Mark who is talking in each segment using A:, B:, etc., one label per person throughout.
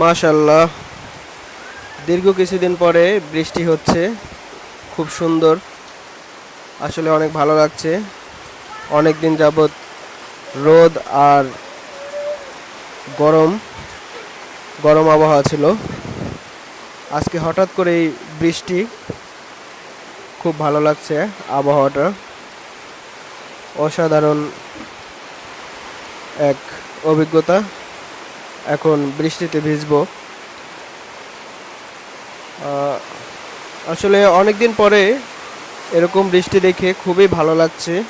A: মাশাল্লাহ দীর্ঘ কিছুদিন পরে বৃষ্টি হচ্ছে, খুব সুন্দর। আসলে অনেক ভালো লাগছে। অনেক দিন যাবৎ রোদ আর গরম গরম আবহাওয়া ছিল। আজকে হঠাৎ করেই বৃষ্টি, খুব ভালো লাগছে আবহাওয়াটা। অসাধারণ এক অভিজ্ঞতা। এখন বৃষ্টিতে ভিজবো। আসলে অনেক দিন পরে এরকম বৃষ্টি দেখে খুবই ভালো লাগছে।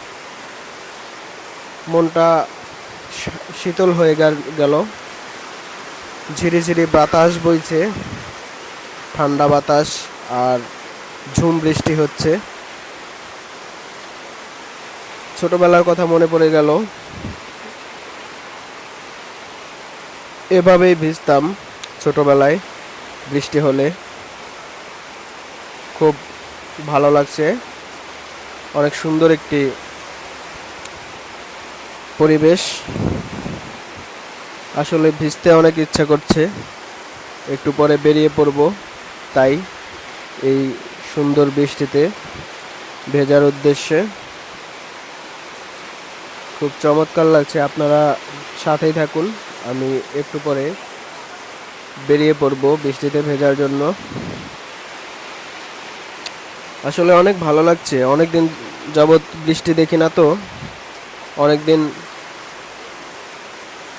A: মনটা শীতল হয়ে গেল- ঝিরি ঝিরি বাতাস বইছে, ঠান্ডা বাতাস আর ঝুম বৃষ্টি হচ্ছে। ছোটবেলার কথা মনে পড়ে গেল। এভাবেই ভিজতাম ছোটবেলায়। বৃষ্টি হলে খুব ভালো লাগছে। অনেক সুন্দর একটি পরিবেশ। আসলে ভিজতে অনেক ইচ্ছা করছে। একটু পরে বেরিয়ে পড়ব। তাই এই সুন্দর বৃষ্টিতে ভেজার উদ্দেশ্যে খুব চমৎকার লাগছে। আপনারা সাথেই থাকুন। আমি একটু পরে বেরিয়ে পড়ব বৃষ্টিতে ভেজার জন্য। আসলে অনেক ভালো লাগছে। অনেক দিন যাবৎ বৃষ্টি দেখি না তো। অনেক দিন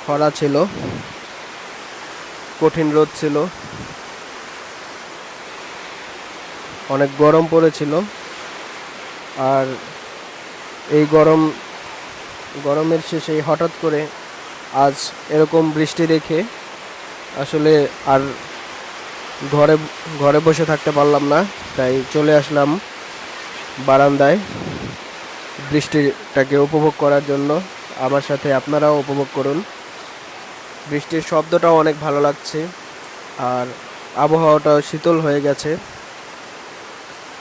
A: খরা ছিল, কঠিন রোদ ছিল। অনেক গরম পড়েছিল। আর এই গরম, গরমের শেষে হঠাৎ করে আজ এরকম বৃষ্টি দেখে আসলে আর ঘরে ঘরে বসে থাকতে পারলাম না, তাই চলে আসলাম বারান্দায় বৃষ্টিটাকে উপভোগ করার জন্য। আমার সাথে আপনারাও উপভোগ করুন। বৃষ্টির শব্দটাও অনেক ভালো লাগছে, আর আবহাওয়াটাও শীতল হয়ে গেছে।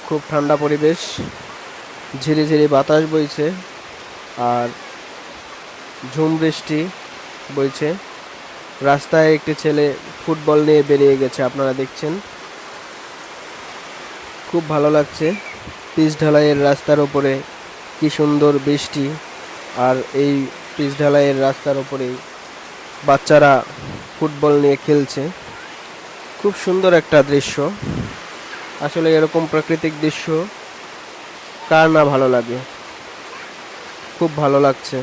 A: খুব ঠান্ডা পরিবেশ, ঝিরিঝিরি বাতাস বইছে, আর ঝুম বৃষ্টি বইছে রাস্তায় একটি ছেলে ফুটবল নিয়ে বেরিয়ে গেছে, আপনারা দেখছেন। খুব ভালো লাগছে পিচ ঢালাইয়ের রাস্তার ওপরে কি সুন্দর বৃষ্টি আর এই পিচ ঢালাইয়ের রাস্তার ওপরেই বাচ্চারা ফুটবল নিয়ে খেলছে। খুব সুন্দর একটা দৃশ্য। আসলে এরকম প্রাকৃতিক দৃশ্য কার না ভালো লাগে? খুব ভালো লাগছে।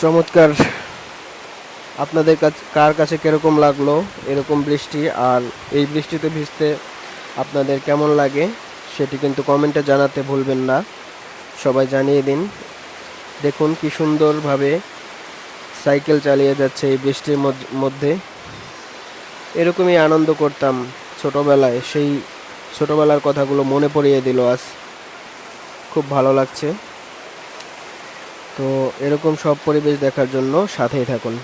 A: চমৎকার। আপনাদের কাছে, কার কাছে কীরকম লাগল এরকম বৃষ্টি আর এই বৃষ্টিতে ভিজতে আপনাদের কেমন লাগে সেটি কিন্তু কমেন্টে জানাতে ভুলবেন না। সবাই জানিয়ে দিন। দেখুন কি সুন্দরভাবে সাইকেল চালিয়ে যাচ্ছে এই বৃষ্টির মধ্যে। এরকমই আনন্দ করতাম ছোটবেলায়। সেই ছোটবেলার কথাগুলো মনে পড়িয়ে দিল আজ। খুব ভালো লাগছে। তো এরকম সব পরিবেশ দেখার জন্য সাথেই থাকুন।